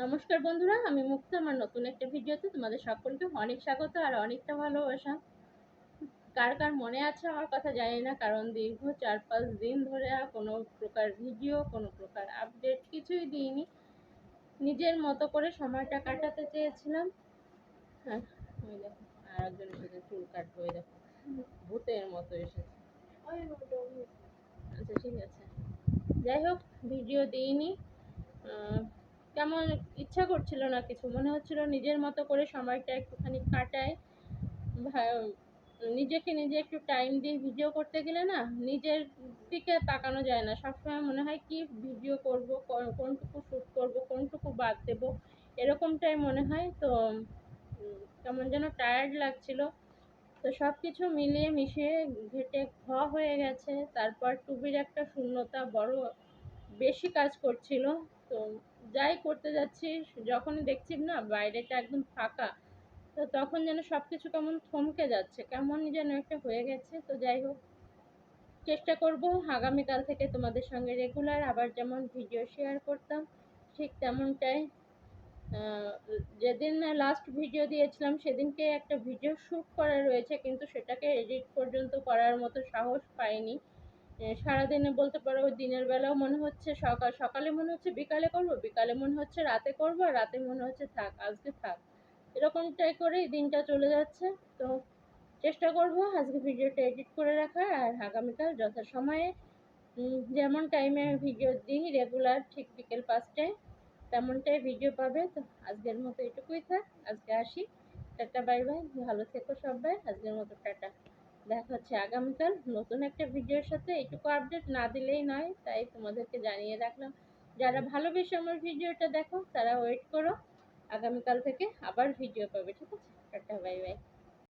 নমস্কার বন্ধুরা, আমি মুক্তা আমার নতুন একটা ভিডিওতে তোমাদের সকলকে অনেক স্বাগত আর অনেকটা ভালোবাসা। কার কার মনে আছে আমার কথা জানি না, কারণ দীর্ঘ চার পাঁচ দিন ধরে আর কোনো প্রকার ভিডিও কোনো প্রকার আপডেট কিছুই দিইনি। নিজের মতো করে সময়টা কাটাতে চেয়েছিলাম। হ্যাঁ আর একজনের সাথে চুল কাটবো দেখো, ভূতের মতো এসেছে। আচ্ছা ঠিক আছে। যাই হোক ভিডিও দিইনি। কেমন ইচ্ছা করছিল না কিছু, মনে হচ্ছিল নিজের মতো করে সময়টা একটুখানি কাটায়। নিজেকে নিজে একটু টাইম দিয়ে ভিডিও করতে গেলে না নিজের দিকে তাকানো যায় না। সবসময় মনে হয় কি ভিডিও করব কোনটুকু শ্যুট করব, কোনটুকু বাদ দেব, এরকমটাই মনে হয়। তো কেমন যেন টায়ার্ড লাগছিল। তো সব কিছু মিলিয়ে মিশিয়ে ঘেটে ঘ হয়ে গেছে। তারপর টুবির একটা শূন্যতা বড় বেশি কাজ করছিল। তো যাই করতে যাচ্ছি, যখনই দেখছি না বাইরেটা একদম ফাঁকা, তো তখন যেন সব কিছু কেমন থমকে যাচ্ছে কেমন যেন একটা হয়ে গেছে, তো যাই হোক। চেষ্টা করব আগামীকাল থেকে তোমাদের সঙ্গে রেগুলার আবার যেমন ভিডিও শেয়ার করতাম, ঠিক তেমনটাই। যেদিন লাস্ট ভিডিও দিয়েছিলাম, সেদিনকে একটা ভিডিও শ্যুট করা রয়েছে, কিন্তু সেটাকে এডিট পর্যন্ত করার মতো সাহস পাইনি। সারাদিনে বলতে পারো দিনের বেলাও মনে হচ্ছে সকাল, সকালে মনে হচ্ছে বিকালে করব, বিকালে মনে হচ্ছে রাতে করব, আর রাতে মনে হচ্ছে থাক, আজকে থাক। এরকমটাই করেই দিনটা চলে যাচ্ছে। তো চেষ্টা করব আজকে ভিডিওটা এডিট করে রাখার, আর আগামীকাল যথাসময়ে যেমন টাইমে ভিডিও দিই রেগুলার, ঠিক বিকেল পাঁচটায়, তেমনটাই ভিডিও পাবে। তো আজকের মতো এটুকুই থাক, আজকে আসি। Tata, bye bye. ভালো থেকো সবাই। আজকের মতো টাটা। দেখা হচ্ছে আগামীকাল নতুন একটা ভিডিওর সাথে এটুকু আপডেট না দিলেই নয়, তাই তোমাদেরকে জানিয়ে রাখলাম। যারা ভালোবেসে আমার ভিডিওটা দেখো, তারা ওয়েট করো। আগামীকাল থেকে আবার ভিডিও পাবে, ঠিক আছে? Tata bye by